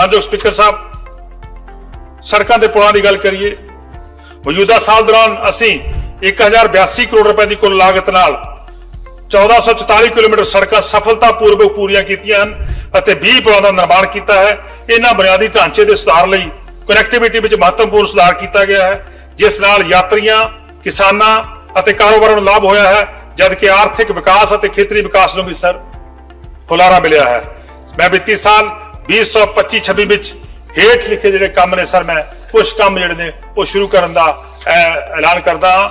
ਮਾਨਯੋਗ ਸਪੀਕਰ ਸਾਹਿਬ, ਸੜਕਾਂ ਦੇ ਪੁਲਾਂ ਦੀ ਗੱਲ ਕਰੀਏ, ਮੌਜੂਦਾ ਸਾਲ ਦੌਰਾਨ ਅਸੀਂ 1082 ਕਰੋੜ ਰੁਪਏ ਦੀ ਕੁੱਲ ਲਾਗਤ ਨਾਲ 1444 ਕਿਲੋਮੀਟਰ ਸੜਕਾਂ ਸਫਲਤਾਪੂਰਵਕ ਪੂਰੀਆਂ ਕੀਤੀਆਂ ਹਨ ਅਤੇ 20 ਪੁਲਾਂ ਦਾ ਨਿਰਮਾਣ ਕੀਤਾ ਹੈ। ਇਹਨਾਂ ਬੁਨਿਆਦੀ ਢਾਂਚੇ ਦੇ ਸੁਧਾਰ ਲਈ ਕਨੈਕਟੀਵਿਟੀ ਵਿੱਚ ਮਹੱਤਵਪੂਰਨ ਸੁਧਾਰ ਕੀਤਾ ਗਿਆ ਹੈ, ਜਿਸ ਨਾਲ ਯਾਤਰੀਆਂ, ਕਿਸਾਨਾਂ ਅਤੇ ਕਾਰੋਬਾਰਾਂ ਨੂੰ ਲਾਭ ਹੋਇਆ ਹੈ, ਜਦਕਿ ਆਰਥਿਕ ਵਿਕਾਸ ਅਤੇ ਖੇਤਰੀ ਵਿਕਾਸ ਨੂੰ ਵੀ ਸਰ ਹੁਲਾਰਾ ਮਿਲਿਆ ਹੈ। ਮੈਂ ਵਿੱਤੀ ਸਾਲ 2025-26 ਵਿੱਚ ਹੇਠ ਲਿਖੇ ਜਿਹੜੇ ਕੰਮ ਨੇ ਸਰ, ਮੈਂ ਕੁਝ ਕੰਮ ਜਿਹੜੇ ਨੇ ਉਹ ਸ਼ੁਰੂ ਕਰਨ ਦਾ ਐਲਾਨ ਕਰਦਾ ਹਾਂ।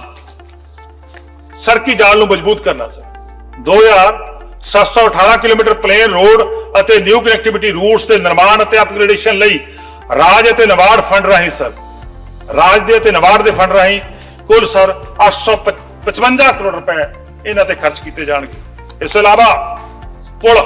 ਸੜਕੀ ਜਾਲ ਨੂੰ ਮਜ਼ਬੂਤ ਕਰਨਾ ਸਰ? 2718 ਕਿਲੋਮੀਟਰ ਪਲੇਨ ਰੋਡ ਅਤੇ ਨਿਊ ਕਨੈਕਟੀਵਿਟੀ ਰੂਟਸ ਦੇ ਨਿਰਮਾਣ ਅਤੇ ਅਪਗ੍ਰੇਡੇਸ਼ਨ ਲਈ ਰਾਜ ਅਤੇ ਨਵਾਰਡ ਫੰਡ ਰਾਹੀਂ ਸਰ, ਰਾਜ ਦੇ ਅਤੇ ਨਵਾਰਡ ਦੇ ਫੰਡ ਰਾਹੀਂ ਕੁੱਲ ਸਰ 855 ਕਰੋੜ ਰੁਪਏ ਇਹਨਾਂ ਤੇ ਖਰਚ ਕੀਤੇ ਜਾਣਗੇ। ਇਸ ਤੋਂ ਇਲਾਵਾ ਪੁਲ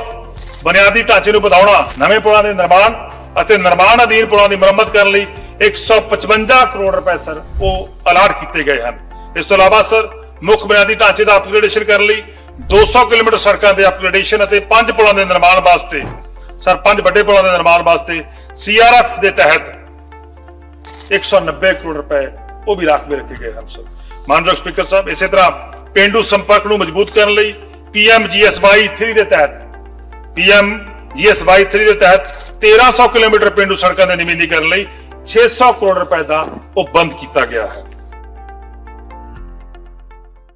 ਬੁਨਿਆਦੀ ਢਾਂਚੇ ਨੂੰ ਵਧਾਉਣਾ, ਨਵੇਂ ਪੁਲਾਂ ਦੇ ਨਿਰਮਾਣ ਅਤੇ ਨਿਰਮਾਣ ਅਧੀਨ ਪੁਲਾਂ ਦੀ ਮੁਰੰਮਤ ਕਰਨ ਲਈ 155 ਕਰੋੜ ਰੁਪਏ ਸਰ, ਉਹ ਅਲਾਟ ਕੀਤੇ ਗਏ ਹਨ। ਇਸ ਤੋਂ ਇਲਾਵਾ ਸਰ, ਮੁੱਖ ਬੁਨਿਆਦੀ ਢਾਂਚੇ ਦਾ ਅਪਗ੍ਰੇਡੇਸ਼ਨ ਕਰਨ ਲਈ 200 ਕਿਲੋਮੀਟਰ ਸੜਕਾਂ ਦੇ ਅਪਗ੍ਰੇਡੇਸ਼ਨ ਅਤੇ ਪੰਜ ਪੁਲਾਂ ਦੇ ਨਿਰਮਾਣ ਵਾਸਤੇ, ਸਰ, ਪੰਜ ਵੱਡੇ ਪੁਲਾਂ ਦੇ ਨਿਰਮਾਣ ਵਾਸਤੇ ਸੀਆਰਐਫ ਦੇ ਤਹਿਤ 190 ਕਰੋੜ ਰੁਪਏ ਉਹ ਵੀ ਰਾਖਵੇਂ ਰੱਖੇ ਗਏ ਹਨ ਸਰ। ਮਾਨਯੋਗ ਸਪੀਕਰ ਸਾਹਿਬ, ਇਸੇ ਤਰ੍ਹਾਂ ਪਿੰਡੂ ਸੰਪਰਕ ਨੂੰ ਮਜ਼ਬੂਤ ਕਰਨ ਲਈ ਪੀਐਮ ਜੀਐਸਵਾਈ 3 ਦੇ ਤਹਿਤ ਪੀਐਮ ਜੀਐਸਵਾਈ 3 ਦੇ ਤਹਿਤ 1300 ਕਿਲੋਮੀਟਰ ਪਿੰਡੂ ਸੜਕਾਂ ਦੇ ਨਵੀਨੀਕਰਨ ਲਈ 600 ਕਰੋੜ ਰੁਪਏ ਦਾ ਉਹ ਬੰਦ ਕੀਤਾ ਗਿਆ ਹੈ।